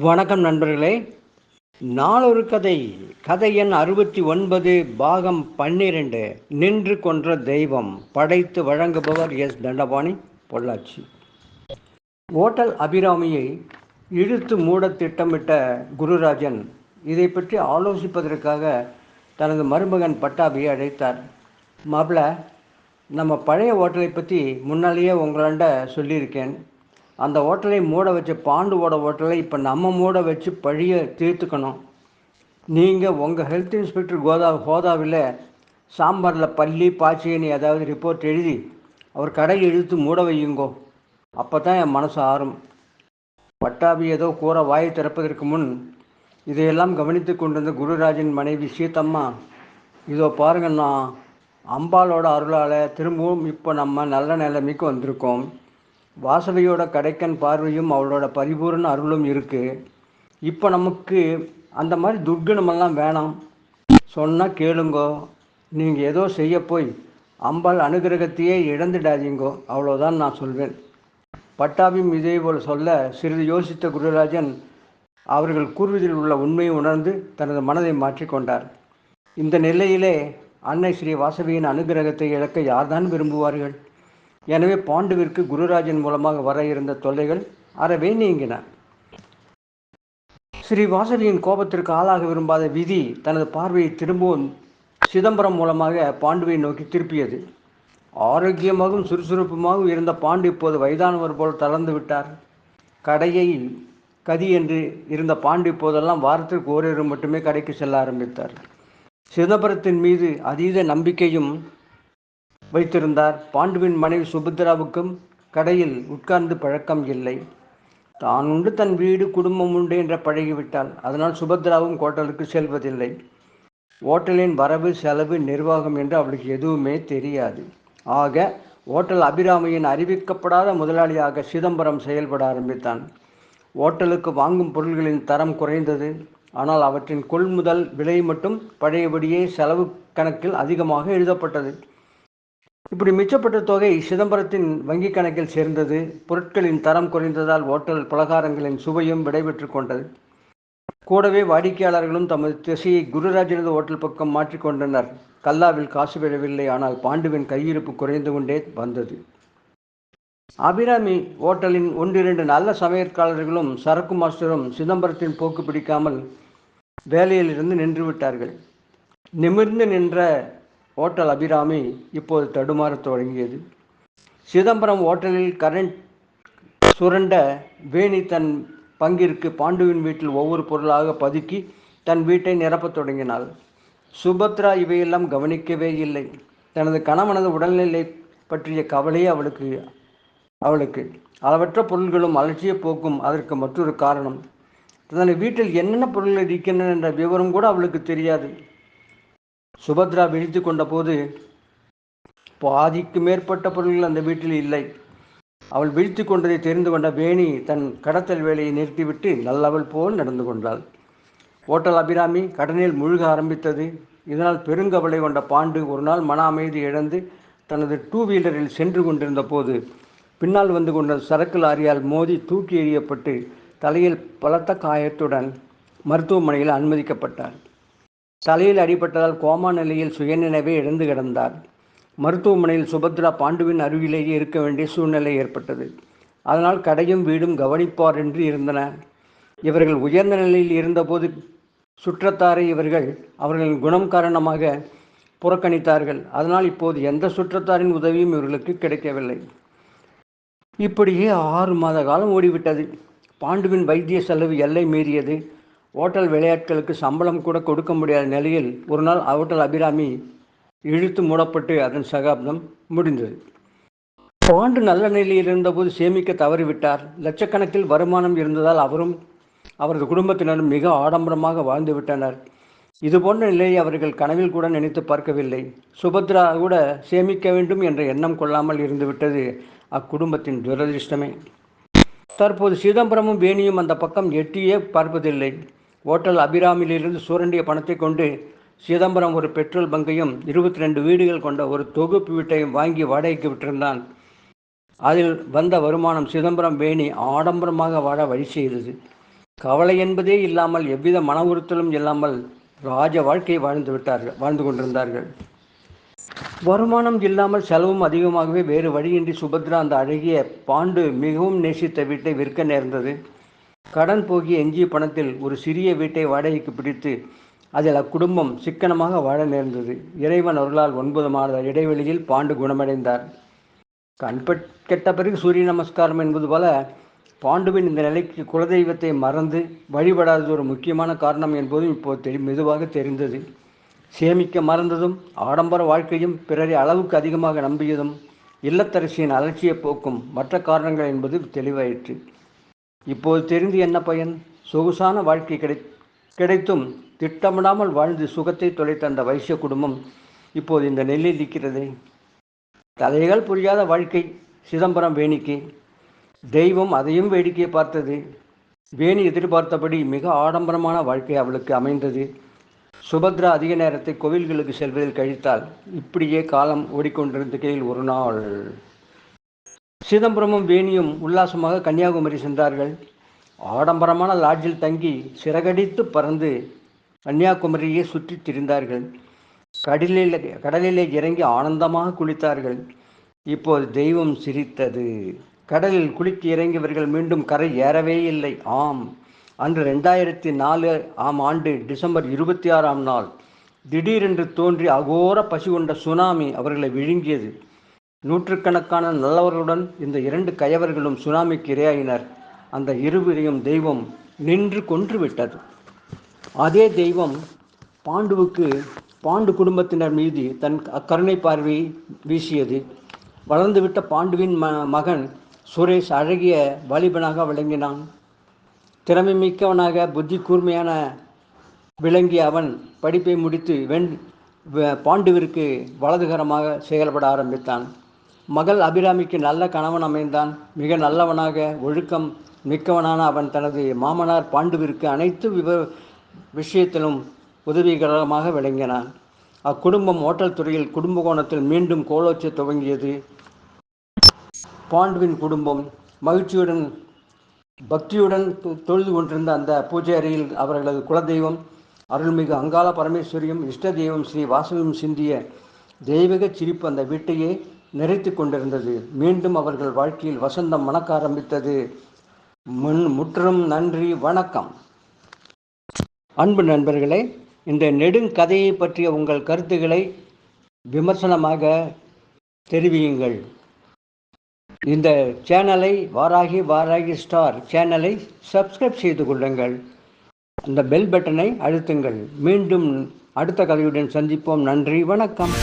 வணக்கம் நண்பர்களே. நாளொரு கதை. கதை எண் அறுபத்தி ஒன்பது பாகம் பன்னிரண்டு. நின்று கொன்ற தெய்வம். படைத்து வழங்குபவர் எஸ். தண்டபாணி. பொள்ளாச்சி. ஓட்டல் அபிராமியை இழுத்து மூட திட்டமிட்ட குருராஜன் இதை பற்றி ஆலோசிப்பதற்காக தனது மருமகன் பட்டாபியை அழைத்தார். மாப்பிள நம்ம பழைய ஹோட்டலை பற்றி முன்னாலேயே உங்களாண்ட சொல்லியிருக்கேன். அந்த ஹோட்டலை மூட வச்ச பாண்டுவோட ஹோட்டலை இப்போ நம்ம மூட வச்சு பழியை தீர்த்துக்கணும். நீங்கள் உங்கள் ஹெல்த் இன்ஸ்பெக்டர் கோதா ஹோதாவில் சாம்பாரில் பள்ளி பாச்சின்னு ஏதாவது ரிப்போர்ட் எழுதி அவர் கடையில் இழுத்து மூட வையுங்கோ. அப்போ தான் என் மனசு ஆறும். பட்டாபி ஏதோ கூற வாயை திறப்பதற்கு முன் இதையெல்லாம் கவனித்து கொண்டிருந்த குருராஜின் மனைவி சீத்தம்மா இதோ பாருங்கண்ணா அம்பாலோட அருளால் திரும்பவும் இப்போ நம்ம நல்ல நிலைமைக்கு வந்திருக்கோம். வாசவியோட கடைக்கன் பார்வையும் அவளோட பரிபூர்ண அருளும் இருக்குது இப்போ நமக்கு அந்த மாதிரி துர்குணமெல்லாம் வேணாம். சொன்னால் கேளுங்கோ. நீங்கள் ஏதோ செய்ய போய் அம்பாள் அனுகிரகத்தையே இழந்துடாதீங்கோ. அவ்வளோதான் நான் சொல்வேன். பட்டாபியும் இதே போல் சொல்ல சிறிது யோசித்த குருராஜன் அவர்கள் கூறுவதில் உள்ள உண்மையை உணர்ந்து தனது மனதை மாற்றிக்கொண்டார் இந்த நிலையிலே அன்னை ஸ்ரீ வாசவியின் அனுகிரகத்தை இழக்க யார்தான் விரும்புவார்கள்? எனவே பாண்டுவிற்கு குருராஜன் மூலமாக வர இருந்த தொல்லைகள் அறவே நீங்கின. ஸ்ரீவாசலியின் கோபத்திற்கு ஆளாக விரும்பாத விதி தனது பார்வையை திரும்பவும் சிதம்பரம் மூலமாக பாண்டுவை நோக்கி திருப்பியது. ஆரோக்கியமாகவும் சுறுசுறுப்புமாகவும் இருந்த பாண்டு இப்போது வயதானவர் போல் தளர்ந்து விட்டார். கடையை கதி என்று இருந்த பாண்டு இப்போதெல்லாம் வாரத்திற்கு ஓரிரு மட்டுமே கடைக்கு செல்ல ஆரம்பித்தார். சிதம்பரத்தின் மீது அதீத நம்பிக்கையும் வைத்திருந்தார். பாண்டுவின் மனைவி சுபத்ராவுக்கும் கடையில் உட்கார்ந்து பழக்கம் இல்லை. தான் உண்டு தன் வீடு குடும்பம் உண்டு என்ற பழகிவிட்டால் அதனால் சுபத்ராவும் ஹோட்டலுக்கு செல்வதில்லை. ஓட்டலின் வரவு செலவு நிர்வாகம் என்று அவளுக்கு எதுவுமே தெரியாது. ஆக ஓட்டல் அபிராமியின் அறிவிக்கப்படாத முதலாளியாக சிதம்பரம் செயல்பட ஆரம்பித்தான். ஓட்டலுக்கு வாங்கும் பொருள்களின் தரம் குறைந்தது. ஆனால் அவற்றின் கொள்முதல் விலை மட்டும் பழையபடியே செலவு கணக்கில் அதிகமாக எழுதப்பட்டது. இப்படி மிச்சப்பட்ட தொகை சிதம்பரத்தின் வங்கிக் கணக்கில் சேர்ந்தது பொருட்களின் தரம் குறைந்ததால் ஓட்டல் பலகாரங்களின் சுவையும் விடைபெற்று கொண்டது. கூடவே வாடிக்கையாளர்களும் தமது திசையை குருராஜனது ஓட்டல் பக்கம் மாற்றிக்கொண்டனர் கல்லாவில் காசு விழவில்லை ஆனால் பாண்டுவின் கையிருப்பு குறைந்து கொண்டே வந்தது. அபிராமி ஓட்டலின் ஒன்றிரண்டு நல்ல சமையற்காரர்களும் சரக்கு மாஸ்டரும் சிதம்பரத்தின் போக்கு பிடிக்காமல் வேலையிலிருந்து நின்று விட்டார்கள். நிமிர்ந்து நின்ற ஓட்டல் அபிராமி இப்போது தடுமாறத் தொடங்கியது. சிதம்பரம் ஓட்டலில் கரண்ட் சுரண்ட வேணி தன் பங்கிற்கு பாண்டுவின் வீட்டில் ஒவ்வொரு பொருளாக பதுக்கி தன் வீட்டை நிரப்பத் தொடங்கினாள். சுபத்ரா இவையெல்லாம் கவனிக்கவே இல்லை. தனது கணவனது உடல்நிலை பற்றிய கவலையே அவளுக்கு அவளுக்கு. அளவற்ற பொருள்களும் அலட்சிய போக்கும் அதற்கு மற்றொரு காரணம். தனது வீட்டில் என்னென்ன பொருள்கள் இருக்கின்றன என்ற விவரம் கூட அவளுக்கு தெரியாது. சுபத்ரா விழித்து கொண்டபோது பாதிக்கு மேற்பட்ட பொருள்கள் அந்த வீட்டில் இல்லை. அவள் விழித்து கொண்டதை தெரிந்து கொண்ட வேணி தன் கடத்தல் வேலையை நிறுத்திவிட்டு நல்லவள் போல் நடந்து கொண்டாள். ஓட்டல் அபிராமி கடனில் முழுக ஆரம்பித்தது. இதனால் பெருங்கவலை கொண்ட பாண்டு ஒரு நாள் மன அமைதி இழந்து தனது டூ வீலரில் சென்று கொண்டிருந்த போது பின்னால் வந்து கொண்ட சரக்கு லாரியால் மோதி தூக்கி எறியப்பட்டு தலையில் பலத்த காயத்துடன் மருத்துவமனையில் அனுமதிக்கப்பட்டார். தலையில் அடிபட்டதால் கோமா நிலையில் சுயநினைவை இழந்து கிடந்தார். மருத்துவமனையில் சுபத்ரா பாண்டுவின் அருகிலேயே இருக்க வேண்டிய சூழ்நிலை ஏற்பட்டது. அதனால் கடையும் வீடும் கவனிப்பார் என்று இருந்தன. இவர்கள் உயர்ந்த நிலையில் இருந்தபோது சுற்றத்தாரை இவர்கள் அவர்களின் குணம் காரணமாக புறக்கணித்தார்கள். அதனால் இப்போது எந்த சுற்றத்தாரின் உதவியும் இவர்களுக்கு கிடைக்கவில்லை. இப்படியே ஆறு மாத காலம் ஓடிவிட்டது. பாண்டுவின் வைத்திய செலவு எல்லை மீறியது. ஓட்டல் விளையாட்களுக்கு சம்பளம் கூட கொடுக்க முடியாத நிலையில் ஒரு நாள் ஓட்டல் அபிராமி இழுத்து மூடப்பட்டு அதன் சகாப்தம் முடிந்தது. பாண்டு நல்ல நிலையில் இருந்தபோது சேமிக்க தவறிவிட்டார். லட்சக்கணக்கில் வருமானம் இருந்ததால் அவரும் அவரது குடும்பத்தினரும் மிக ஆடம்பரமாக வாழ்ந்து விட்டனர். இதுபோன்ற நிலையை அவர்கள் கனவில் கூட நினைத்து பார்க்கவில்லை. சுபத்ரா கூட சேமிக்க வேண்டும் என்ற எண்ணம் கொள்ளாமல் இருந்துவிட்டது அக்குடும்பத்தின் துரதிருஷ்டமே. தற்போது சிதம்பரமும் வேணியும் அந்த பக்கம் எட்டியே பார்ப்பதில்லை. ஓட்டல் அபிராமிலிருந்து சுரண்டிய பணத்தை கொண்டு சிதம்பரம் ஒரு பெட்ரோல் பங்கையும் இருபத்தி ரெண்டு வீடுகள் கொண்ட ஒரு தொகுப்பு வீட்டையும் வாங்கி வாடகைக்கு விட்டிருந்தான். அதில் வந்த வருமானம் சிதம்பரம் வேணி ஆடம்பரமாக வாழ வழி செய்தது. கவலை என்பதே இல்லாமல் எவ்வித மன உறுத்தலும் இல்லாமல் ராஜ வாழ்க்கையை வாழ்ந்து விட்டார்கள் வாழ்ந்து கொண்டிருந்தார்கள். வருமானம் இல்லாமல் செலவும் அதிகமாகவே வேறு வழியின்றி சுபத்ரா அந்த அழகிய பாண்டு மிகவும் நேசித்த வீட்டை விற்க நேர்ந்தது. கடன் போகிய எஞ்சிய பணத்தில் ஒரு சிறிய வீட்டை வாடகைக்கு பிடித்து அதில் அக்குடும்பம் சிக்கனமாக வாழ நேர்ந்தது. இறைவன் அருளால் ஒன்பது மாத இடைவெளியில் பாண்டு குணமடைந்தார். கண்பட் கெட்ட பிறகு சூரிய நமஸ்காரம் என்பது போல பாண்டுவின் இந்த நிலைக்கு குலதெய்வத்தை மறந்து வழிபடாதது ஒரு முக்கியமான காரணம் என்பதும் இப்போது தெரி மெதுவாக தெரிந்தது. சேமிக்க மறந்ததும் ஆடம்பர வாழ்க்கையும் பிறரை அளவுக்கு அதிகமாக நம்பியதும் இல்லத்தரசியின் அலட்சிய போக்கும் மற்ற காரணங்கள் என்பது தெளிவாயிற்று. இப்போது தெரிந்து என்ன பயன்? சொகுசான வாழ்க்கை கிடை கிடைத்தும் திட்டமிடாமல் வாழ்ந்து சுகத்தை தொலைத்த அந்த வைசிய குடும்பம் இப்போது இந்த நெல்லில் நிற்கிறதே. தலைகள் புரியாத வாழ்க்கை சிதம்பரம் வேணிக்கு. தெய்வம் அதையும் வேடிக்கையை பார்த்தது. வேணி எதிர்பார்த்தபடி மிக ஆடம்பரமான வாழ்க்கை அவளுக்கு அமைந்தது. சுபத்ரா அதிக நேரத்தை கோவில்களுக்கு செல்வதில் கழித்தால் இப்படியே காலம் ஓடிக்கொண்டிருந்த கையில் ஒரு நாள். சிதம்பரமும் வேணியும் உல்லாசமாக கன்னியாகுமரி சென்றார்கள். ஆடம்பரமான லாட்ஜில் தங்கி சிறகடித்து பறந்து கன்னியாகுமரியை சுற்றித் திரிந்தார்கள். கடலில் கடலிலே இறங்கி ஆனந்தமாக குளித்தார்கள். இப்போது தெய்வம் சிரித்தது. கடலில் குளித்து இறங்கியவர்கள் மீண்டும் கரை ஏறவே இல்லை. ஆம் அன்று ரெண்டாயிரத்தி நாலு ஆம் ஆண்டு டிசம்பர் இருபத்தி ஆறாம் நாள் திடீரென்று தோன்றி அகோர பசி கொண்ட சுனாமி அவர்களை விழுங்கியது. நூற்றுக்கணக்கான நல்லவர்களுடன் இந்த இரண்டு கயவர்களும் சுனாமிக்கு இரையாயினர். அந்த இருவரையும் தெய்வம் நின்று கொன்றுவிட்டது. அதே தெய்வம் பாண்டுவுக்கு பாண்டு குடும்பத்தினர் மீது தன் கருணை பார்வையை வீசியது. வளர்ந்துவிட்ட பாண்டுவின் ம மகன் சுரேஷ் அழகிய வாலிபனாக விளங்கினான். திறமை மிக்கவனாக புத்தி கூர்மையான விளங்கிய அவன் படிப்பை முடித்து வெண் பாண்டுவிற்கு வலதுகரமாக செயல்பட ஆரம்பித்தான். மகள் அபிராமிக்கு நல்ல கணவன் அமைந்தான். மிக நல்லவனாக ஒழுக்கம் மிக்கவனான அவன் தனது மாமனார் பாண்டுவிற்கு அனைத்து விவ விஷயத்திலும் உதவிகரமாக விளங்கினான். அக்குடும்பம் ஓட்டல் துறையில் குடும்ப கோணத்தில் மீண்டும் கோலோச்ச துவங்கியது. பாண்டுவின் குடும்பம் மகிழ்ச்சியுடன் பக்தியுடன் தொழுது கொண்டிருந்த அந்த பூஜை அறையில் அவர்களது குலதெய்வம் அருள்மிகு அங்காள பரமேஸ்வரியும் இஷ்ட தெய்வம் ஸ்ரீ வாசவியும் சிந்திய தெய்வீக சிரிப்பு அந்த வீட்டையே நிறைத்து கொண்டிருந்தது. மீண்டும் அவர்கள் வாழ்க்கையில் வசந்தம் மணக்க ஆரம்பித்தது. முன் முற்றும் நன்றி வணக்கம். அன்பு நண்பர்களே இந்த நெடுங்கதையை பற்றிய உங்கள் கருத்துக்களை விமர்சனமாக தெரிவியுங்கள். இந்த சேனலை வாராகி வாராகி ஸ்டார் சேனலை சப்ஸ்கிரைப் செய்து கொள்ளுங்கள். அந்த பெல் பட்டனை அழுத்துங்கள். மீண்டும் அடுத்த கதையுடன் சந்திப்போம். நன்றி வணக்கம்.